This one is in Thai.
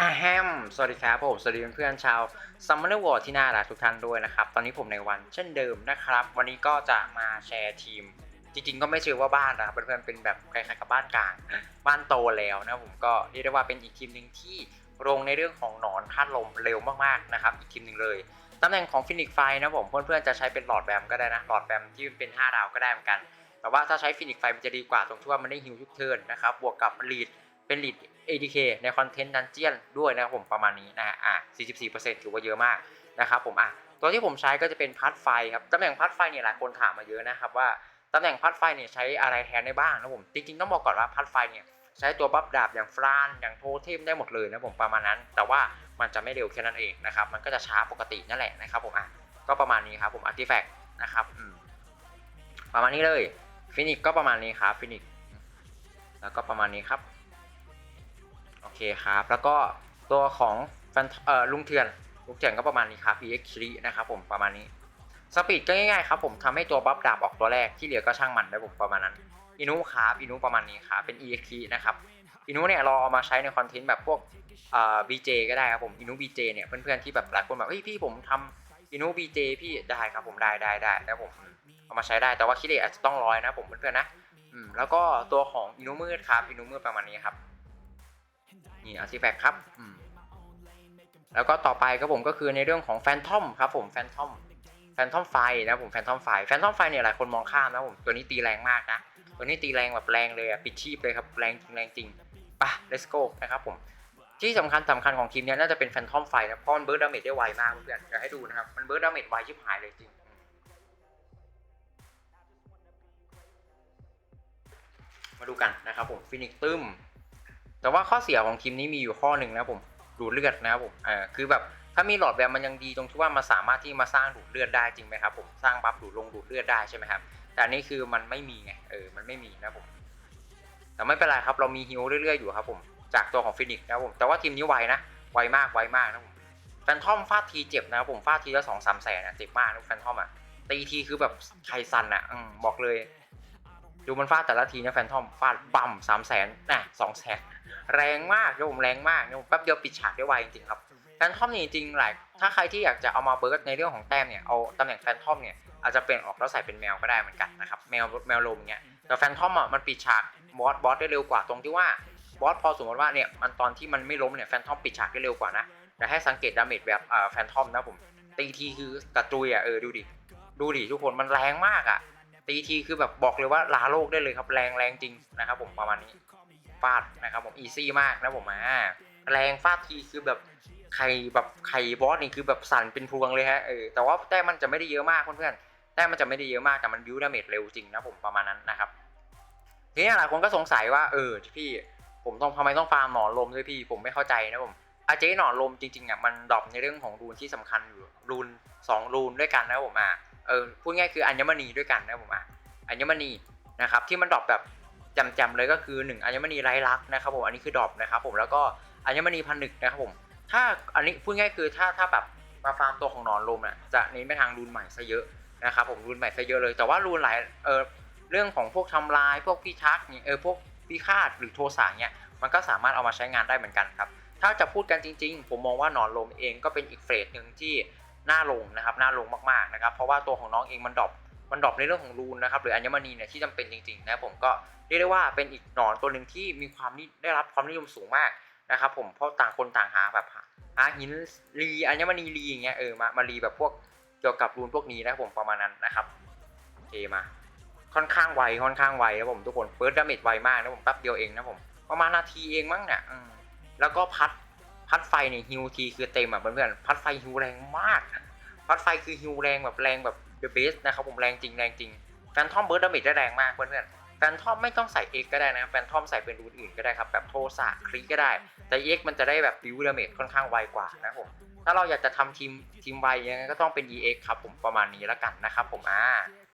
อาแฮม สวัสดีครับผม สวัสดีเพื่อนๆชาวซัมเมอร์วอร์ที่น่ารักทุกท่านด้วยนะครับ ตอนนี้ผมในวันเช่นเดิมนะครับ วันนี้ก็จะมาแชร์ทีม จริงๆ ก็ไม่เชื่อว่าบ้านนะครับ เพื่อนๆ เป็นแบบคล้ายๆกับบ้านกลาง บ้านโตแล้วนะผมก็เรียกได้ว่าเป็นอีกทีมหนึ่งที่ลงในเรื่องของหนอนธาตุลมเร็วมากๆนะครับ อีกทีมหนึ่งเลย ตำแหน่งของฟินิกไฟนะผมเพื่อนๆ จะใช้เป็นหลอดแบมก็ได้นะ หลอดแบมที่เป็น 5 ดาวก็ได้เหมือนกัน แต่ว่าถ้าใช้ฟินิกไฟมันจะดีกว่าตรงที่ว่ามันได้ฮิวทุกเทิร์นนะครับ บวกกับลีด เป็นลีด ADK ในคอนเทนต์ดันเจียนด้วยนะครับผมประมาณนี้นะฮะอะ44%ถือว่าเยอะมากนะครับผมอะตัวที่ผมใช้ก็จะเป็นพัดไฟครับตำแหน่งพัดไฟเนี่ยหลายคนถามมาเยอะนะครับว่าตำแหน่งพัดไฟเนี่ยใช้อะไรแทนได้บ้างนะผมจริงๆต้องบอกก่อนว่าพัดไฟเนี่ยใช้ตัวบัฟดาบอย่างฟรานอย่างโทเทมได้หมดเลยนะผมประมาณนั้น แต่ว่ามันจะไม่เร็วแค่นั้นเองนะครับมันก็จะช้าปกตินั่นแหละนะครับผมอะก็ประมาณนี้ครับผมอาร์ติแฟกต์นะครับอืมประมาณนี้เลยฟินิกก็ประมาณนี้ครับฟินิกแล้วก็ประมาณนี้ครับ เคครับ แล้วก็ตัวของแฟนเอ่อลุงเถื่อนลุงเถื่อนก็ประมาณนี้ครับ EX ชรีนะครับผมประมาณนี้สปีดก็ง่ายๆครับผมทำให้ตัวบัฟดาบออกตัวแรกที่เหลือก็ช่างมันได้ผมประมาณนั้นอินุครับอินุประมาณนี้ครับเป็น EX นะครับอินุเนี่ยเราเอามาใช้ในคอนเทนต์แบบพวกเอ่อ BJ ก็ได้ครับผมอินุ BJ เนี่ยเพื่อนๆที่แบบหลายคนแบบเฮ้ยพี่ผมทำอินุ BJ พี่ได้ครับผมได้ได้ได้แล้วผมเอามาใช้ได้แต่ว่าคิเลอาจจะต้องร้อยนะผมเพื่อนๆนะอืมแล้วก็ตัวของอินุมืดครับอินุมืดประมาณนี้ครับ นี่อาร์ติแฟกครับแล้วก็ต่อไปครับผมก็คือในเรื่องของแฟนทอมครับผมแฟนทอมแฟนทอมไฟนะผมแฟนทอมไฟแฟนทอมไฟเนี่ยหลายคนมองข้ามนะผมตัวนี้ตีแรงมากนะตัวนี้ตีแรงแบบแรงเลยอะปิดชีพเลยครับแรงจริงแรงจริงปะ let's go นะครับผมที่สำคัญสำคัญของทีมเนี้ยน่าจะเป็นแฟนทอมไฟนะเพราะมันเบิร์ดดาเมจได้ไวมากเพื่อนๆเดี๋ยวให้ดูนะครับมันเบิร์ดดาเมจไวชิบหายเลยจริงมมาดูกันนะครับผมฟินิกตึม แต่ว่าข้อเสียของทีมนี้มีอยู่ข้อหนึ่งนะผมดูดเลือดนะครับผมอ่าคือแบบถ้ามีหลอดแวมมันยังดีตรงที่ว่ามันสามารถที่มาสร้างดูดเลือดได้จริงไหมครับผมสร้างบัฟดูดลงดูดเลือดได้ใช่ไหมครับแต่นนี้คือมันไม่มีไงเออมันไม่มีนะผมแต่ไม่เป็นไรครับเรามีฮิวเรื่อยๆอยู่ครับผมจากตัวของฟินิกนะครับผมแต่ว่าทีมนี้ไวนะไวมากไวมากนะผมแฟนทอมฟาดทีเจ็บนะครับผมฟาดทีละสองสามแสนนะเจ็บมากนะแฟนทอมอะตีทีคือแบบไคซันอะบอกเลย ดูมันฟาดแต่ละทีนะแฟนทอมฟาดบัมสามแสนนะสองแสนแรงมากนะผมแรงมากนะผมแป๊บเดียวปิดฉากได้ไวจริงๆครับแฟนทอมนี่จริงๆหลายถ้าใครที่อยากจะเอามาเบิร์ดในเรื่องของแต้มเนี่ยเอาตำแหน่งแฟนทอมเนี่ยอาจจะเปลี่ยนออกแล้วใส่เป็นแมวก็ได้เหมือนกันนะครับแมวแมวลมเงี้ยแต่แฟนทอมอะมันปิดฉากบอสบอสได้เร็วกว่าตรงที่ว่าบอสพอสมมติว่าเนี่ยมันตอนที่มันไม่ล้มเนี่ยแฟนทอมปิดฉากได้เร็วกว่านะแต่ให้สังเกตดาเมจแบบแฟนทอมนะผมตีทีคือกระจุยอะเออดูดิดูดิทุกคนมันแรงมากอะ ตีทีคือแบบบอกเลยว่าลาโลกได้เลยครับแรงแรงจริงนะครับผมประมาณนี้ฟาดนะครับผมอีซี่มากนะผมอ่าแรงฟาดทีคือแบบไข่แบบไข่บอสนี่คือแบบสั่นเป็นพวงเลยฮะเออแต่ว่าแต้มมันจะไม่ได้เยอะมากเพื่อนๆแต้มมันจะไม่ได้เยอะมากแต่มันบิวดาเมจเร็วจริงนะผมประมาณนั้นนะครับทีนี้หลายคนก็สงสัยว่าเออพี่ผมต้องทำไมต้องฟาร์มหนอนลมด้วยพี่ผมไม่เข้าใจนะผมอาเจ๊หนอนลมจริงๆอะมันดรอปในเรื่องของรูนที่สำคัญอยู่รูนสองรูนด้วยกันนะผมอะ เออพูดง่ายคืออัญมณีด้วยกันนะผมอะอัญมณีนะครับที่มันดรอปแบบจำๆเลยก็คือ 1 อัญมณีไร้ลักนะครับผมอันนี้คือดรอปนะครับผมแล้วก็อัญมณีพันหนึกนะครับผมถ้าอันนี้พูดง่ายคือถ้าถ้าแบบมาฟาร์มตัวของนอนลมน่ะจะเน้นไปทางรูนใหม่ซะเยอะนะครับผมรูนใหม่ซะเยอะเลยแต่ว่ารูนหลายเออเรื่องของพวกทำลายพวกพิทักษ์เนี่เออพวกพิฆาตหรือโทสะเนี่ยมันก็สามารถเอามาใช้งานได้เหมือนกันครับถ้าจะพูดกันจริง ๆ ผมมองว่านอนลมเองก็เป็นอีกเฟสหนึ่งที่ น่าลงนะครับน่าลงมากๆนะครับ เพราะว่าตัวของน้องเองมันดรอปมันดรอปในเรื่องของรูนนะครับหรืออัญมณีเนี่ยที่จำเป็นจริงๆนะผมก็เรียกได้ว่าเป็นอีกหนอนตัวหนึ่งที่มีความนิได้รับความนิยมสูงมากนะครับผมเพราะต่างคนต่างหาแบบหาหินรีอัญมณีรีอย่างเงี้ยเออมามารีแบบพวกเกี่ยวกับรูนพวกนี้นะผมประมาณนั้นนะครับโอเคมา ค่อนข้างไวค่อนข้างไวนะผมทุกคนเปิดดาเมจไวมากนะผมแป๊บเดียวเองนะผมประมาณนาทีเองมั้งเนี่ยแล้วก็พัด พัดไฟเนี่ยฮิวทีคือเต็มอะเพื่อนๆพัดไฟฮิวแรงมาก พัดไฟคือฮิวแรงแบบแรงแบบเดอะเบสนะครับผมแรงจริงแรงจริงแฟนทอมเบิร์ดดาเมจได้แรงมากเพื่อนๆแฟนทอมไม่ต้องใส่ X ก็ได้นะแฟนทอมใส่เป็นรูนอื่นก็ได้ครับแบบโทสะครีก็ได้ แต่ X มันจะได้แบบบิวดาเมจค่อนข้างไวกว่านะครับผมถ้าเราอยากจะทำทีมทีมไวยังไงก็ต้องเป็น EX ครับผมประมาณนี้แล้วกันนะครับผมอ่า